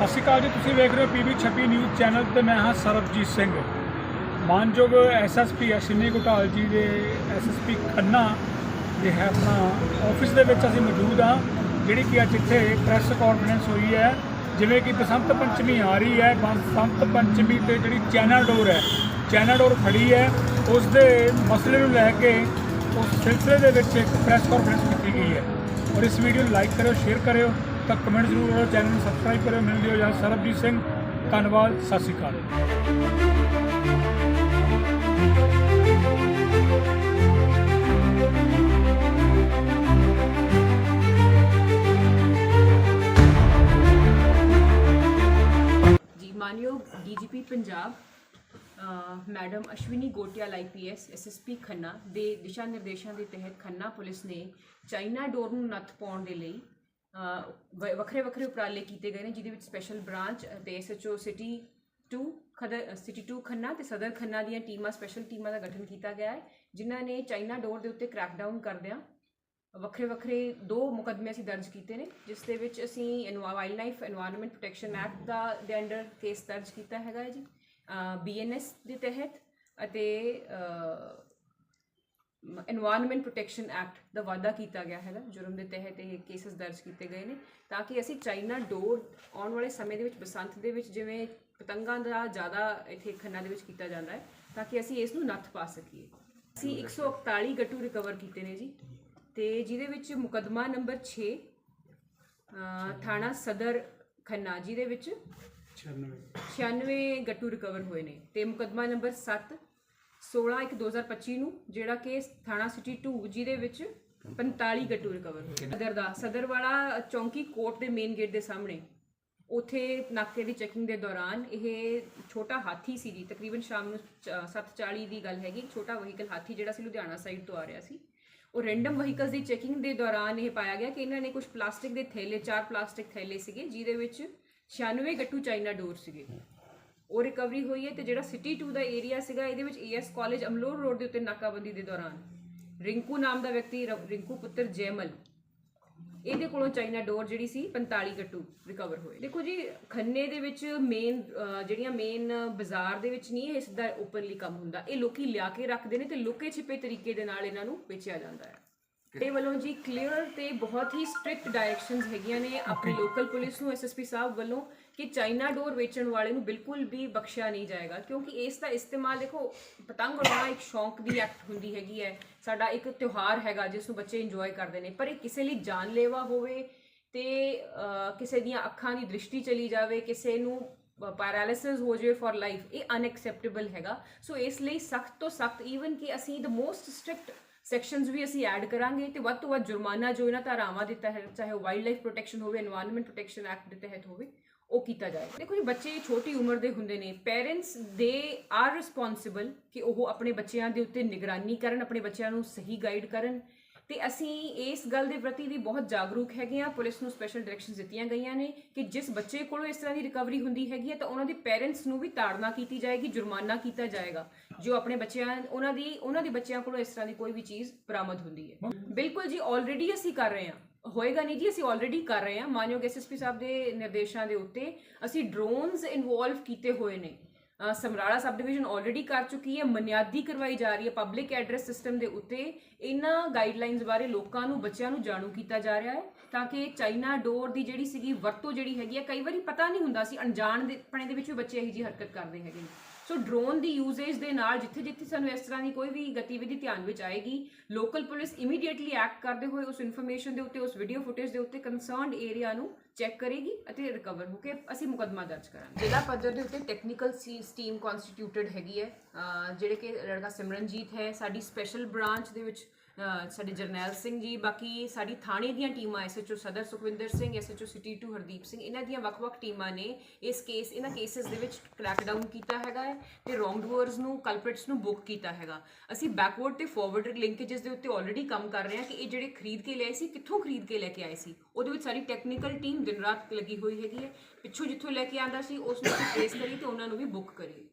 ਸਤਿ ਸ਼੍ਰੀ ਅਕਾਲ ਜੀ, ਤੁਸੀਂ ਵੇਖ ਰਹੇ ਹੋ ਪੀਬੀ 26 ਨਿਊਜ਼ ਚੈਨਲ ਤੇ ਮੈਂ ਹਾਂ ਸਰਬਜੀਤ ਸਿੰਘ। ਮਾਨਯੋਗ ਐਸਐਸਪੀ ਅਸ਼ਿਨੀ ਘੁਟਾਲ ਜੀ ਦੇ ਐਸਐਸਪੀ ਖੰਨਾ ਦੇ ਹੈ ਆਪਣਾ ਆਫਿਸ ਦੇ ਵਿੱਚ ਅਸੀਂ ਮੌਜੂਦ ਹਾਂ, ਜਿਹੜੀ ਕਿ ਅੱਜ ਇੱਥੇ ਪ੍ਰੈਸ ਕਾਨਫਰੰਸ ਹੋਈ ਹੈ। ਜਿਵੇਂ ਕਿ ਬਸੰਤ ਪੰਚਮੀ ਆ ਰਹੀ ਹੈ, ਬਸੰਤ ਪੰਚਮੀ ਤੇ ਜਿਹੜੀ ਚੈਨਲ ਡੋਰ ਹੈ, ਚੈਨਲ ਡੋਰ ਖੜੀ ਹੈ। ਉਸ ਦੇ ਮਸਲੇ ਨੂੰ ਲੈ ਕੇ ਉਸ ਸਿਲਸਿਲੇ ਦੇ ਵਿੱਚ ਇੱਕ ਪ੍ਰੈਸ ਕਾਨਫਰੰਸ ਕੀਤੀ ਗਈ ਹੈ। ਔਰ ਇਸ ਵੀਡੀਓ ਨੂੰ ਲਾਈਕ ਕਰਿਓ ਸ਼ੇਅਰ ਕਰਿਓ। ਤਾਂ ਕਮੈਂਟ ਜ਼ਰੂਰ ਕਰੋ ਚੈਨਲ ਨੂੰ ਸਬਸਕ੍ਰਾਈਬ ਕਰਿਓ, ਮਿਲਦੇ ਹੋ ਜਾਂ ਸਰਬਜੀਤ ਸਿੰਘ। ਧੰਨਵਾਦ, ਸਤਿ ਸ਼੍ਰੀ ਅਕਾਲ। ਮਾਨਯੋਗ DGP Punjab madam Ashwini Gotyal IPS SSP Khanna ਦੇ ਦਿਸ਼ਾ ਨਿਰਦੇਸ਼ਾਂ ਦੇ ਤਹਿਤ ਖੰਨਾ ਪੁਲਿਸ ਨੇ ਚਾਈਨਾ ਡੋਰ ਨੂੰ ਨੱਥ ਪਾਉਣ ਦੇ ਲਈ ਵੱਖਰੇ ਵੱਖਰੇ ਉਪਰਾਲੇ ਕੀਤੇ ਗਏ ਨੇ, ਜਿਹਦੇ ਵਿੱਚ ਸਪੈਸ਼ਲ ਬ੍ਰਾਂਚ ਤੇ ਐਸਐਚਓ ਸਿਟੀ 2 ਖਦਰ ਸਿਟੀ 2 ਖੰਨਾ ਤੇ ਸਦਰ ਖੰਨਾ ਦੀਆਂ ਟੀਮਾਂ ਸਪੈਸ਼ਲ ਟੀਮਾਂ ਦਾ ਗਠਨ ਕੀਤਾ ਗਿਆ ਹੈ, ਜਿਨ੍ਹਾਂ ਨੇ ਚਾਈਨਾ ਡੋਰ ਦੇ ਉੱਤੇ ਕ੍ਰੈਕਡਾਊਨ ਕਰਦਿਆਂ ਵੱਖਰੇ ਵੱਖਰੇ ਦੋ ਮੁਕਦਮੇ ਅਸੀਂ ਦਰਜ ਕੀਤੇ ਨੇ, ਜਿਸ ਦੇ ਵਿੱਚ ਅਸੀਂ wild life environment protection act ਦਾ, ਦੇ ਅੰਡਰ ਕੇਸ ਦਰਜ ਕੀਤਾ ਹੈਗਾ ਹੈ ਜੀ ਬੀਐਨਐਸ ਦੇ ਤਹਿਤ ਅਤੇ এনवायरमेंट ਪ੍ਰੋਟੈਕਸ਼ਨ ਐਕਟ ਦਾ ਵਾਅਦਾ ਕੀਤਾ ਗਿਆ ਹੈਗਾ ਜੁਰਮ ਦੇ ਤਹਿਤ ਇਹ ਕੇਸਸ ਦਰਜ ਕੀਤੇ ਗਏ ਨੇ ਤਾਂ ਕਿ ਅਸੀਂ ਚਾਈਨਾ ਡੋਰ ਆਉਣ ਵਾਲੇ ਸਮੇਂ ਦੇ ਵਿੱਚ ਬਸੰਤ ਦੇ ਵਿੱਚ ਜਿਵੇਂ ਪਤੰਗਾਂ ਦਾ ਜ਼ਿਆਦਾ ਇੱਥੇ ਖੰਨਾ ਦੇ ਵਿੱਚ ਕੀਤਾ ਜਾਂਦਾ ਹੈ ਤਾਂ ਕਿ ਅਸੀਂ ਇਸ ਨੂੰ ਨੱਥ ਪਾ ਸਕੀਏ। ਅਸੀਂ 141 ਗੱਟੂ ਰਿਕਵਰ ਕੀਤੇ ਨੇ ਜੀ ਤੇ ਜਿਹਦੇ ਵਿੱਚ ਮੁਕਦਮਾ ਨੰਬਰ 6 ਥਾਣਾ ਸਦਰ ਖੰਨਾ ਜੀ ਦੇ ਵਿੱਚ 96 96 ਗੱਟੂ ਰਿਕਵਰ ਹੋਏ ਨੇ ਤੇ ਮੁਕਦਮਾ ਨੰਬਰ 7 16 1 2025 ਨੂੰ ਜਿਹੜਾ ਕਿ ਥਾਣਾ ਸਿਟੀ 2 ਜਿਹਦੇ ਵਿੱਚ 45 ਗੱਟੂ ਰਿਕਵਰ ਹੋਏ ਸਦਰ ਦਾ ਸਦਰ ਵਾਲਾ ਚੌਂਕੀ ਕੋਰਟ ਦੇ ਮੇਨ ਗੇਟ ਦੇ ਸਾਹਮਣੇ। ਉਥੇ ਨਾਕੇ ਦੀ ਚੈਕਿੰਗ ਦੇ ਦੌਰਾਨ ਇਹ ਛੋਟਾ ਹਾਥੀ ਸੀ ਜੀ ਤਕਰੀਬਨ ਸ਼ਾਮ ਨੂੰ 7:40 ਦੀ ਗੱਲ ਹੈਗੀ ਛੋਟਾ ਵਹੀਕਲ ਹਾਥੀ ਜਿਹੜਾ ਸੀ ਲੁਧਿਆਣਾ ਸਾਈਡ ਤੋਂ ਆ ਰਿਹਾ ਸੀ। ਉਹ ਰੈਂਡਮ ਵਹੀਕਲਸ ਦੀ ਚੈਕਿੰਗ ਦੇ ਦੌਰਾਨ ਇਹ ਪਾਇਆ ਗਿਆ ਕਿ ਇਹਨਾਂ ਨੇ ਕੁਝ ਪਲਾਸਟਿਕ ਦੇ ਥੈਲੇ ਚਾਰ ਪਲਾਸਟਿਕ ਥੈਲੇ ਸੀਗੇ ਜਿਹਦੇ ਵਿੱਚ 96 ਗੱਟੂ ਚਾਈਨਾ ਡੋਰ ਸੀਗੇ। ਉਹ ਰਿਕਵਰੀ ਹੋਈ ਹੈ ਤੇ ਜਿਹੜਾ ਸਿਟੀ 2 ਦਾ ਏਰੀਆ ਸੀਗਾ, ਇਹਦੇ ਵਿੱਚ ਏਐਸ ਕਾਲਜ ਅਮਲੋਰ ਰੋਡ ਦੇ ਉੱਤੇ ਨਾਕਾਬੰਦੀ ਦੇ ਦੌਰਾਨ ਰਿੰਕੂ ਨਾਮ ਦਾ ਵਿਅਕਤੀ ਰਿੰਕੂ ਪੁੱਤਰ ਜੈਮਲ, ਇਹਦੇ ਕੋਲੋਂ ਚਾਈਨਾ ਡੋਰ ਜਿਹੜੀ ਸੀ 45 ਗੱਟੂ ਰਿਕਵਰ ਹੋਏ। ਦੇਖੋ ਜੀ, ਖੰਨੇ ਦੇ ਵਿੱਚ ਮੇਨ ਜਿਹੜੀਆਂ ਮੇਨ ਬਾਜ਼ਾਰ ਦੇ ਵਿੱਚ ਨਹੀਂ ਇਹ ਸਿੱਧਾ ਓਪਨਲੀ ਕੰਮ ਹੁੰਦਾ, ਇਹ ਲੋਕੀ ਲਿਆ ਕੇ ਰੱਖਦੇ ਨੇ ਤੇ ਲੁਕੇ ਛਿਪੇ ਤਰੀਕੇ ਦੇ ਨਾਲ ਇਹਨਾਂ ਨੂੰ ਵੇਚਿਆ ਜਾਂਦਾ ਹੈ। ਤੇ ਵੱਲੋਂ ਜੀ ਕਲੀਅਰ ਤੇ ਬਹੁਤ ਹੀ ਸਟ੍ਰਿਕਟ ਡਾਇਰੈਕਸ਼ਨਸ ਹੈਗੀਆਂ ਨੇ ਆਪਣੀ ਲੋਕਲ ਪੁਲਿਸ ਨੂੰ ਐਸਐਸਪੀ ਸਾਹਿਬ ਵੱਲੋਂ ਕਿ ਚਾਈਨਾ ਡੋਰ ਵੇਚਣ ਵਾਲੇ ਨੂੰ ਬਿਲਕੁਲ ਵੀ ਬਖਸ਼ਿਆ ਨਹੀਂ ਜਾਏਗਾ। ਕਿਉਂਕਿ ਇਸ ਦਾ ਇਸਤੇਮਾਲ ਦੇਖੋ ਪਤੰਗ ਉਡਾਉਣਾ ਇੱਕ ਸ਼ੌਂਕ ਦੀ ਐਕਟ ਹੁੰਦੀ ਹੈਗੀ ਹੈ। ਸਾਡਾ ਇੱਕ ਤਿਉਹਾਰ ਹੈਗਾ ਜਿਸ ਨੂੰ ਬੱਚੇ ਇੰਜੋਏ ਕਰਦੇ ਨੇ। ਪਰ ਇਹ ਕਿਸੇ ਲਈ ਜਾਨਲੇਵਾ ਹੋਵੇ ਤੇ ਕਿਸੇ ਦੀਆਂ ਅੱਖਾਂ ਦੀ ਦ੍ਰਿਸ਼ਟੀ ਚਲੀ ਜਾਵੇ ਕਿਸੇ ਨੂੰ ਪੈਰਾਲਿਸਿਸ ਹੋ ਜਾਵੇ ਫॉर ਲਾਈਫ ਇਹ ਅਨਐਕਸੈਪਟੇਬਲ ਹੈਗਾ। ਸੋ ਇਸ ਲਈ ਸਖਤ ਤੋਂ ਸਖਤ ਈਵਨ ਕਿ ਅਸੀਂ ਦ ਮੋਸਟ ਸਟ੍ਰਿਕਟ ਸੈਕਸ਼ਨਸ ਵੀ ਅਸੀਂ ਐਡ ਕਰਾਂਗੇ ਤੇ ਵੱਧ ਤੋਂ ਵੱਧ ਜੁਰਮਾਨਾ ਜੋ ਇਹਨਾਂ ਧਾਰਾਵਾਂ ਦੇ ਤਹਿਤ, ਚਾਹੇ ਉਹ ਵਾਈਲਡ ਲਾਈਫ ਪ੍ਰੋਟੈਕਸ਼ਨ ਹੋਵੇ এনवायरमेंट ਪ੍ਰੋਟੈਕਸ਼ਨ ਐਕਟ ਦੇ ਤਹਿਤ ਹੋਵੇ, ਉਹ ਕੀਤਾ ਜਾਏਗਾ। ਦੇਖੋ ਜੀ, ਬੱਚੇ ਛੋਟੀ ਉਮਰ ਦੇ ਹੁੰਦੇ ਨੇ। ਪੇਰੈਂਟਸ ਦੇ ਆਰ ਰਿਸਪੌਂਸਿਬਲ ਕਿ ਉਹ ਆਪਣੇ ਬੱਚਿਆਂ ਦੇ ਉੱਤੇ ਨਿਗਰਾਨੀ ਕਰਨ, ਆਪਣੇ ਬੱਚਿਆਂ ਨੂੰ ਸਹੀ ਗਾਈਡ ਕਰਨ। ਤੇ ਅਸੀਂ ਇਸ ਗੱਲ ਦੇ ਪ੍ਰਤੀ ਵੀ ਬਹੁਤ ਜਾਗਰੂਕ ਹੈਗੇ ਆ ਪੁਲਿਸ ਨੂੰ ਸਪੈਸ਼ਲ ਡਾਇਰੈਕਸ਼ਨਸ ਦਿੱਤੀਆਂ ਗਈਆਂ ਨੇ ਕਿ ਜਿਸ ਬੱਚੇ ਕੋਲੋਂ ਇਸ ਤਰ੍ਹਾਂ ਦੀ ਰਿਕਵਰੀ ਹੁੰਦੀ ਹੈਗੀ ਹੈ ਤਾਂ ਉਹਨਾਂ ਦੇ ਪੇਰੈਂਟਸ ਨੂੰ ਵੀ ਤਾੜਨਾ ਕੀਤੀ ਜਾਏਗੀ, ਜੁਰਮਾਨਾ ਕੀਤਾ ਜਾਏਗਾ। ਜੋ ਆਪਣੇ ਬੱਚਿਆਂ, ਉਹਨਾਂ ਦੀ, ਉਹਨਾਂ ਦੇ ਬੱਚਿਆਂ ਕੋਲੋਂ ਇਸ ਤਰ੍ਹਾਂ ਦੀ ਕੋਈ ਵੀ ਚੀਜ਼ ਬਰਾਮਦ ਹੁੰਦੀ ਹੈ। ਬਿਲਕੁਲ ਜੀ ਆਲਰੇਡੀ ਅਸੀਂ ਕਰ ਰਹੇ ਹਾਂ। ਹੋਏਗਾ ਨਹੀਂ ਜੀ, ਅਸੀਂ ਆਲਰੇਡੀ ਕਰ ਰਹੇ ਹਾਂ। ਮਾਨਯੋਗ ਐਸਐਸਪੀ ਸਾਹਿਬ ਦੇ ਨਿਰਦੇਸ਼ਾਂ ਦੇ ਉੱਤੇ ਅਸੀਂ ਡਰੋਨਸ ਇਨਵੋਲਵ ਕੀਤੇ ਹੋਏ ਨੇ। ਸਮਰਾਲਾ ਸਬ ਡਿਵੀਜ਼ਨ ਆਲਰੇਡੀ ਕਰ ਚੁੱਕੀ ਹੈ, ਮਨਿਆਦੀ ਕਰਵਾਈ ਜਾ ਰਹੀ ਹੈ ਪਬਲਿਕ ਐਡਰੈਸ ਸਿਸਟਮ ਦੇ ਉੱਤੇ ਇਹਨਾਂ ਗਾਈਡਲਾਈਨਸ ਬਾਰੇ ਲੋਕਾਂ ਨੂੰ, ਬੱਚਿਆਂ ਨੂੰ ਜਾਣੂ ਕੀਤਾ ਜਾ ਰਿਹਾ ਹੈ, ਤਾਂ ਕਿ ਚਾਈਨਾ ਡੋਰ ਦੀ ਜਿਹੜੀ ਸੀਗੀ ਵਰਤੋਂ ਜਿਹੜੀ ਹੈਗੀ ਹੈ, ਕਈ ਵਾਰੀ ਪਤਾ ਨਹੀਂ ਹੁੰਦਾ ਸੀ, ਅਣਜਾਣ ਦੇ ਪਣੇ ਦੇ ਵਿੱਚ ਵੀ ਬੱਚੇ ਇਹੋ ਜਿਹੀ ਹਰਕਤ ਕਰਦੇ ਹੈਗੇ ਨੇ। ਸੋ ਡਰੋਨ ਦੀ ਯੂਜ਼ੇਜ ਦੇ ਨਾਲ ਜਿੱਥੇ ਜਿੱਥੇ ਸਾਨੂੰ ਇਸ ਤਰ੍ਹਾਂ ਦੀ ਕੋਈ ਵੀ ਗਤੀਵਿਧੀ ਧਿਆਨ ਵਿੱਚ ਆਏਗੀ ਲੋਕਲ ਪੁਲਿਸ ਇਮੀਡੀਏਟਲੀ ਐਕਟ ਕਰਦੇ ਹੋਏ ਉਸ ਇਨਫੋਰਮੇਸ਼ਨ ਦੇ ਉੱਤੇ, ਉਸ ਵੀਡੀਓ ਫੁਟੇਜ ਦੇ ਉੱਤੇ ਕੰਸਰਨਡ ਏਰੀਆ ਨੂੰ ਚੈੱਕ ਕਰੇਗੀ ਅਤੇ ਰਿਕਵਰ ਹੋ ਕੇ ਅਸੀਂ ਮੁਕੱਦਮਾ ਦਰਜ ਕਰਾਂਗੇ। ਜ਼ਿਲ੍ਹਾ ਪੱਧਰ ਦੇ ਉੱਤੇ ਟੈਕਨੀਕਲ ਟੀਮ ਕਨਸਟੀਟਿਊਟਡ ਹੈਗੀ ਹੈ। ਜਿਹੜੇ ਕਿ ਲੜਕਾ ਸਿਮਰਨਜੀਤ ਹੈ, ਸਾਡੀ ਸਪੈਸ਼ਲ ਬ੍ਰਾਂਚ ਦੇ ਵਿੱਚ ਸਾਡੇ ਜਰਨੈਲ ਸਿੰਘ ਜੀ, ਬਾਕੀ ਸਾਡੀ ਥਾਣੇ ਦੀਆਂ ਟੀਮਾਂ ਐਸਐਚਓ ਸਦਰ ਸੁਖਵਿੰਦਰ ਸਿੰਘ ਐਸਐਚਓ ਸਿਟੀ 2 ਹਰਦੀਪ ਸਿੰਘ, ਇਹਨਾਂ ਦੀਆਂ ਵੱਖ-ਵੱਖ ਟੀਮਾਂ ਨੇ ਇਸ ਕੇਸ ਇਹਨਾਂ ਕੇਸਿਸ ਦੇ ਵਿੱਚ ਕ੍ਰੈਕਡਾਊਨ ਕੀਤਾ ਹੈਗਾ ਹੈ ਤੇ ਰੋਂਗ ਡੂਅਰਸ ਨੂੰ ਕਲਪ੍ਰਿਟਸ ਨੂੰ ਬੁੱਕ ਕੀਤਾ ਹੈਗਾ। ਅਸੀਂ ਬੈਕਵਰਡ ਤੇ ਫਾਰਵਰਡ ਲਿੰਕੇजेस ਦੇ ਉੱਤੇ ਆਲਰੇਡੀ ਕੰਮ ਕਰ ਰਹੇ ਹਾਂ ਕਿ ਇਹ ਜਿਹੜੇ ਖਰੀਦ ਕੇ ਲਏ ਸੀ, ਕਿੱਥੋਂ ਖਰੀਦ ਕੇ ਲੈ ਕੇ ਆਏ ਸੀ? ਉਹਦੇ ਵਿੱਚ ਸਾਡੀ ਟੈਕਨੀਕਲ ਟੀਮ ਦਿਨ ਰਾਤ ਲੱਗੀ ਹੋਈ ਹੈਗੀ ਹੈ। ਪਿੱਛੋਂ ਜਿੱਥੋਂ ਲੈ ਕੇ ਆਂਦਾ ਸੀ, ਉਸ ਨੂੰ ਅਸੀਂ ਟ੍ਰੇਸ ਕਰੀ ਤੇ ਉਹਨਾਂ ਨੂੰ ਵੀ ਬੁੱਕ ਕਰੀਏ।